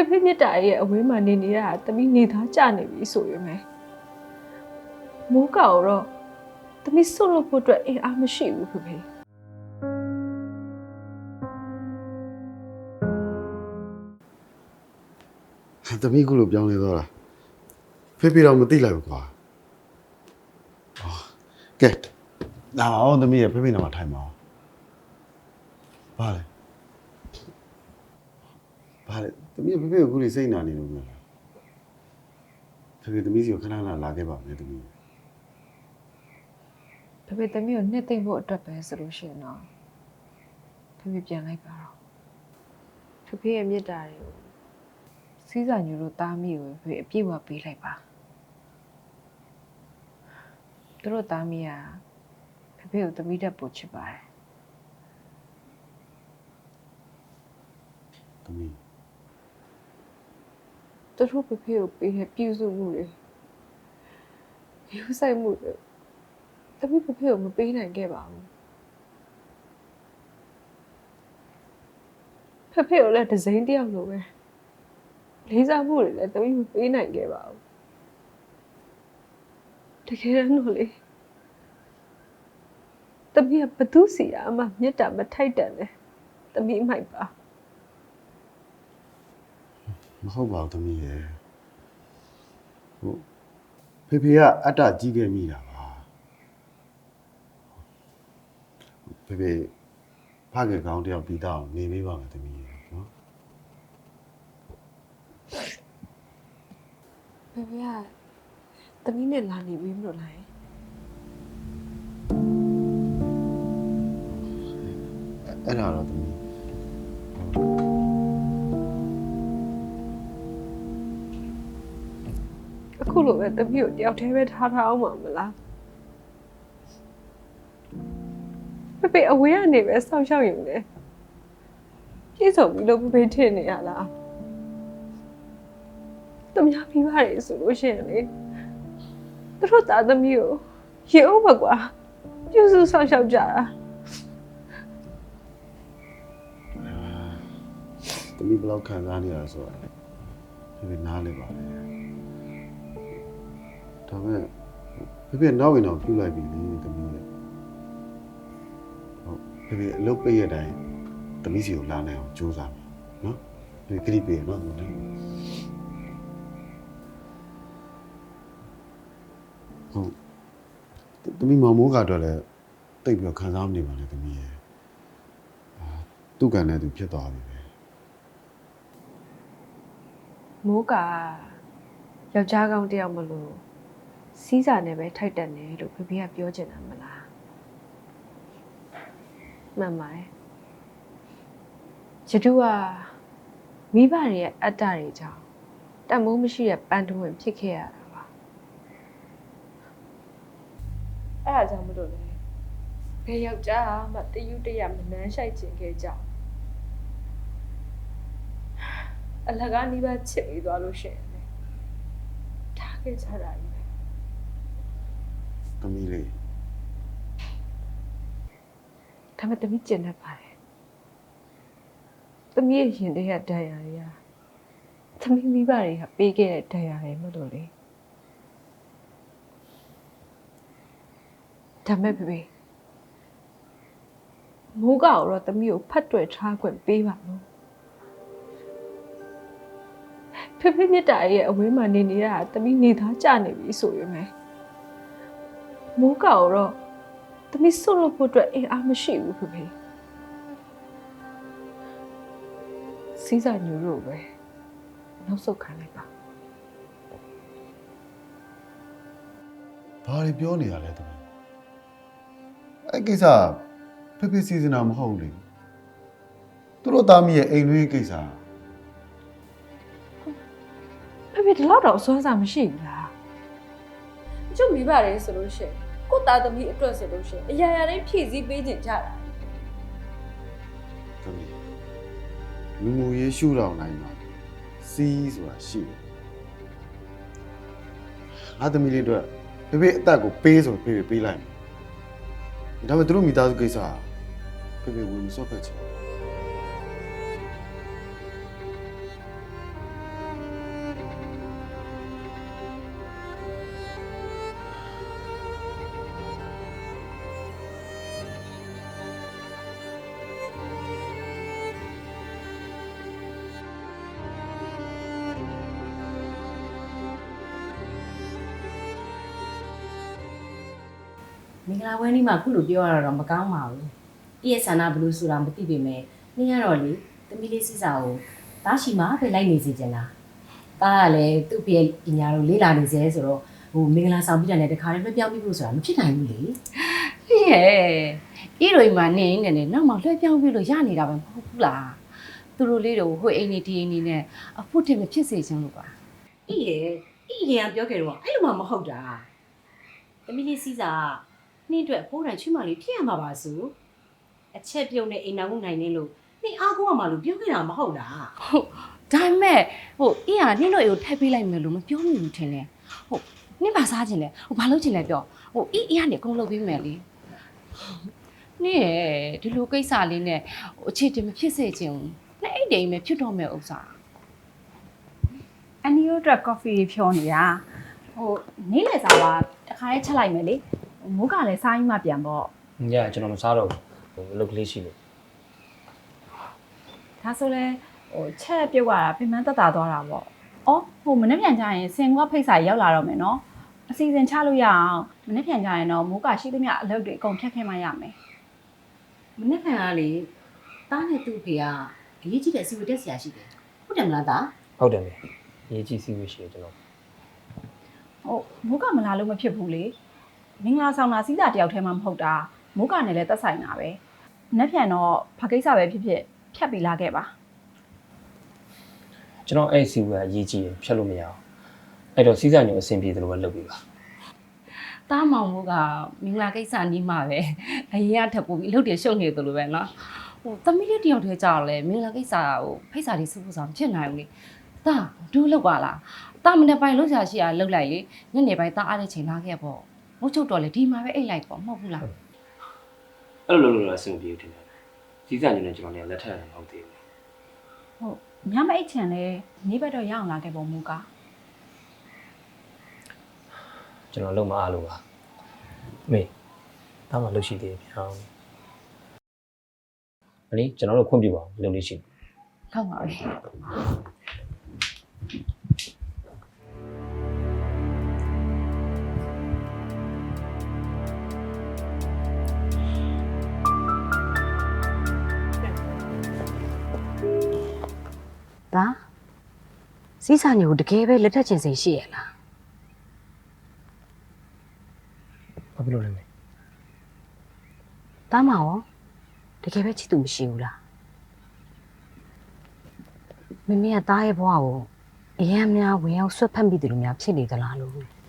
ဖေဖေမြတ်တာရဲ့အဝေးမှာနေနေရတာတမီးနေသားကြနေပြီဆိုရမယ်မိုးကောက်တော့တမီးဆွတ်လို့ဖို့အတွက်အင်အားမရှိဘူးဖေဖေသမီးကုလို့ပြောင်းလဲသွားတာဖေဖေတော့မသိလိုက်ဘူးကွာအော်ကဲဒါပါအောင်သမီးရဲ့ဖေဖေနာမှာထိုင်ပါအောင်ဘာလဲဘာလဲ သမီးဖေဖေကိုခုလေးစိတ်နာနေလို့မလားဖေဖေသမီးစီကိုခဏခဏလာခဲ့ပါမယ်သမီးဖေဖေတမီးကိုနှစ်သိမ့်ဖို့အတွက်ပဲဆိုလို့ရှိရင်တော့ဖေဖေပြန်လိုက်ပါတော့ဖေဖေရဲ့မြတ်တာတွေကိုစီးစာညူတို့တားမိကိုဖေဖေအပြည့်ဝပေးလိုက်ပါသူတို့တားမိကဖေဖေကိုတမီးတက်ပို့ချစ်ပါတယ်သမီး သူတို့ဖေဖေကိုပေးတဲ့ပြုစုမှုတွေယူဆိုင်မှုတွေတမီးဖေဖေကိုမပေးနိုင်ခဲ့ပါဘူးဖေဖေကိုလည်းဒဇိန်တယောက်လိုပဲလေးစားမှုတွေလည်းတမီးမပေးနိုင်ခဲ့ပါဘူးတကယ်တော့လေတမီးကဘသူစီအမှမြတ်တာမထိုက်တန်တယ်တမီးမိုက်ပါ မဟုတ်ပါဘူးသမီးရဲ့ဟုတ်ဖေဖေကအတ္တကြီးခဲ့မိတာပါဖေဖေဖခင်ကောင်းတယောက်ပြီးတော့နေပေးပါမယ်သမီးရဲ့နော်ဖေဖေကတမီးနဲ့လာနေပြီမလို့လားအဲ့ဒါတော့သမီး အခုလိုပဲတမီးကိုတယောက်တည်းပဲထားထားအောင်မှာမလားဖေဖေအဝေးကနေပဲစောင့်ရှောက်ယူနေပြည့်စုံပြီလို့ဖေဖေထင်နေရလားတမီးပြီးပါတယ်ဆိုလို့ရှိရင်လေသူတို့သားသမီးကိုရေအောင်ပါကွာပြုစုစောင့်ရှောက်ကြတာသမီးဘယ်လောက်ခံစားနေရလဲဆိုတာဖေဖေနားလေပါလေ ဒါပေမဲ့ဖေဖေနောက်ဝင်တော့ပြုလိုက်ပြီလေသမီးရဲ့ဟုတ်ဖေဖေအလုပ်ပိတ်ရတိုင်းသမီးစီကိုလာနိုင်အောင်ကြိုးစားမယ်နော်ဖေဖေခရီးပေးရနော်ဟုတ်တယ်ဟုတ်သမီးမောင်မိုးကတော့လည်းတိတ်ပြီးတော့ခံစားမနေပါနဲ့သမီးရဲ့အာသူ့ကံနဲ့သူဖြစ်သွားပြီပဲမိုးကယောက်ျားကောင်းတယောက်မလို့ စီးစာနဲ့ပဲထိုက်တန်တယ်လို့ဖေဖေကပြောချင်တာမလားမှန်ပါတယ်ကျတူကမိဘတွေရဲ့အတ္တတွေကြောင့်တန်မိုးမရှိတဲ့ပန်းတွင်ဖြစ်ခဲ့ရတာပါအဲ့ဒါကြောင့်မလို့လေဘယ်ယောက်ျားမှတယူတရမနှမ်းရှိုက်ခြင်းခဲ့ကြဘူးအလကားနီးပါးချစ်ပြီးသွားလို့ရှိရင်လေထားခဲ့ကြတာကြီးပဲ သမီးလေးဒါပေမဲ့တမီးကျင်တတ်ပါတယ်တမီးရဲ့ရင်ထဲကဒဏ်ရာတွေကတမီးမိဘတွေကပေးခဲ့တဲ့ဒဏ်ရာတွေမလို့လေဒါမဲ့ဖေဖေမိုးကတော့တမီးကိုဖတ်တွယ်ထားခွင့်ပေးပါလို့ဖေဖေမြတ်တာရဲ့အဝေးမှာနေနေရတာတမီးနေသားကြနေပြီဆိုရမယ် မိုးကတော့တမီးဆွတ်လို့ဖို့အတွက်အင်အားမရှိဘူးဖေဖေစီးစာညူလို့ပဲနောက်ဆုတ်ခံလိုက်ပါဘာတွေပြောနေရလဲသမီးအဲ့ကိစ္စဖေဖေစီစဉ်တာမဟုတ်ဘူးလေသူတို့သားမီးရဲ့အိမ်တွင်းကိစ္စဖေဖေဒီလောက်တော့အစွမ်းစားမရှိဘူးလားကျုပ်မိပါတယ်ဆိုလို့ရှိရင် ကိုယ့်သားသမီးအတွက်ဆိုလို့ရှိရင်အရာရာတိုင်းဖြည့်ဆည်းပေးခြင်းကြတာသမီးလူမှုရေးရှုထောင်နိုင်မှာစီးဆိုတာရှိတယ်ငါသမီးလေးတို့ဖေဖေအသက်ကိုပေးဆိုဖေဖေပေးလိုက်မယ်ဒါပေမဲ့သူတို့မိသားစုကိစ္စဖေဖေဝင်မစော့ဖက်ချင်ဘူး မင်္ဂလာပွဲနေ့မှာခုလိုပြောရတော့မကောင်းပါဘူး။ဤရဲ့ဆန္ဒဘယ်လို့ဆိုတာမသိပေမဲ့နင်းကတော့လေသမီးလေးစစ်စာကိုတားရှိမှပဲလိုက်နေစီကြလား။တားကလည်းသူ့ပြည့်ပညာတို့လေးလာနေစေဆိုတော့ဟိုမင်္ဂလာဆောင်ပြတဲ့တခါလေးလွှဲပြောင်းပြီးဖို့ဆိုတာမဖြစ်နိုင်ဘူးလေဟဲ့ဤတို့အိမ်မှာနေနေနေနောက်မှလွှဲပြောင်းပြီးလို့ရနေတာပဲမဟုတ်ဘူးလားသူတို့လေးတို့ဟိုအိမ်နေဒီအိမ်နေနဲ့အဖို့တင်မဖြစ်စေချင်လို့ပါ။ဤရဲ့ဤရင်ကပြောခဲ့တော့အဲ့လိုမှမဟုတ်တာ။သမီးလေးစစ်စာက နှင်းအတွက်ဖိုးတန်ချွေးမလေးဖြစ်ရမှာပါစု။အချက်ပြုံးနဲ့အိမ်နာမှုနိုင်နေလို့နှင်းအားကိုးရမှာလို့ပြောခဲ့တာမဟုတ်လားဒါပေမဲ့ဟိုဤဟာနင့်တို့အိမ်ကိုထည့်ပေးလိုက်မယ်လို့မပြောမိဘူးထင်လဲဟုတ်နင့်ဘာစားချင်လဲဟိုဘာလုပ်ချင်လဲပြောဟိုဤဤကနေအကုန်လုပ်ပေးမယ်လေနင့်ရဲ့ဒီလိုကိစ္စလေးနဲ့ဟိုအခြေတင်မဖြစ်စေချင်ဘူးနဲ့အဲ့တိမ်ပဲဖြစ်တော့မယ်ဥစ္စာအန်နီယိုအတွက်ကော်ဖီဖြောနေတာဟိုနေ့လည်စာကတခါလေးချက်လိုက်မယ်လေ မိုးကလည်းစားရင်မှပြန်ပေါ့ညကျွန်တော်မစားတော့ဘူးဟိုအလုပ်ကလေးရှိလို့ဒါဆိုလဲဟိုချက်ပြုတ်ရတာပြင်ပန်းတက်တာသွားတာပေါ့အော်ဟိုမနေ့ပြန်ကြရင်စင်ကွာဖိတ်စာရောက်လာတော့မယ်နော်အစီအစဉ်ချလို့ရအောင်မနေ့ပြန်ကြရင်တော့မိုးကရှိသမျှအလုပ်တွေအကုန်ဖြတ်ခဲမှရမယ်။မနေ့ကကလေတားနဲ့သူ့ဖေကအရေးကြီးတဲ့အစီအဝေးတက်ဆရာရှိတယ်။ဟုတ်တယ်မလားတားဟုတ်တယ်မေရေးကြည့်စီးလို့ရှိရကျွန်တော်ဟိုမိုးကမလာလို့မဖြစ်ဘူးလေ မင်္ဂလာဆောင်တာစီးစာတယောက်တည်းမှမဟုတ်တာမိုးကနဲ့လည်းတက်ဆိုင်တာပဲမနေ့ပြန်တော့ဘာကိစ္စပဲဖြစ်ဖြစ်ဖြတ်ပြီးလာခဲ့ပါ ကျွန်တော်အဲ့စီဝါရေးကြည့်ရဖြတ်လို့မရအောင်အဲ့တော့စီးစာညိုအဆင်ပြေတယ်လို့ပဲလုပ်ပြီးပါ တားမောင်မို့ကမင်္ဂလာကိစ္စနီးမှာပဲအရင်ကထပ်ပို့ပြီးအလုပ်တွေရှုပ်နေတယ်လို့ပဲเนาะဟိုသမီးလေးတယောက်တည်းကြောက်လဲမင်္ဂလာကိစ္စကိုဖိတ်စာလေးစုဖို့ဆောင်ဖြစ်နိုင်ဘူးလေတာဒူးလောက်ပါလားတာမနေ့ပိုင်းလှုပ်ရှားရှိရလှုပ်လိုက်လေညနေပိုင်းတာအားတဲ့ချိန်လာခဲ့ပေါ့ မဟုတ်ချုပ်တော့လေဒီမှာပဲအိတ်လိုက်ပေါ့မဟုတ်ဘူးလားအဲ့လိုလုပ်လို့အဆင်ပြေတယ်စီးစာညိုနဲ့ကျွန်တော်လည်းလက်ထပ်ရအောင်သေးတယ်ဟုတ်ညမအိတ်ချင်လဲနေဘက်တော့ရအောင်လာခဲ့ပုံမူကကျွန်တော်လုံးမအားလို့ပါမေဒါမှလုပ်ရှိသေးတယ်ဗျာအနည်းကျွန်တော်တို့ခွင့်ပြုပါအောင်လုပ်လေးရှိတယ်ဟုတ်ပါပြီ ဒါစီးစာညိုတကယ်ပဲလက်ထက်ချင်စိတ်ရှိရလားဘာဖြစ်လို့လဲမေတားမရောတကယ်ပဲချစ်သူမရှိဘူးလားမမေကတားရဲ့ဘဝကိုအယံများဝင်ရောက်ဆွတ်ဖက်မိတယ်လို့များဖြစ်နေသလားလို့